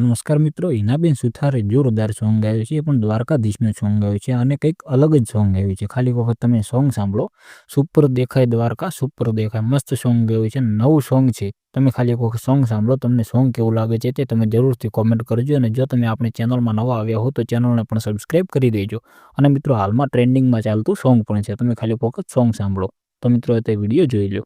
નમસ્કાર મિત્રો હિનાબેન સુથારે જોરદાર સોંગ ગાયું છે. એ પણ દ્વારકાધીશનું સોંગ ગાયું છે. અને કંઈક અલગ જ સોંગ ગાયું છે. ખાલી વખત તમે સોંગ સાંભળો. સુપર દેખાય દ્વારકા, સુપર દેખાય. મસ્ત સોંગ ગાયું છે. નવું સોંગ છે. તમે ખાલી એક વખત સોંગ સાંભળો, તમને સોંગ કેવું લાગે છે તે તમે જરૂરથી કોમેન્ટ કરજો. અને જો તમે આપણી ચેનલમાં નવા આવ્યા હો, તો ચેનલને પણ સબસ્ક્રાઈબ કરી દેજો. અને મિત્રો, હાલમાં ટ્રેન્ડિંગમાં ચાલતું સોંગ પણ છે. તમે ખાલી એક વખત સોંગ સાંભળો. તો મિત્રો તે વીડિયો જોઈ લો.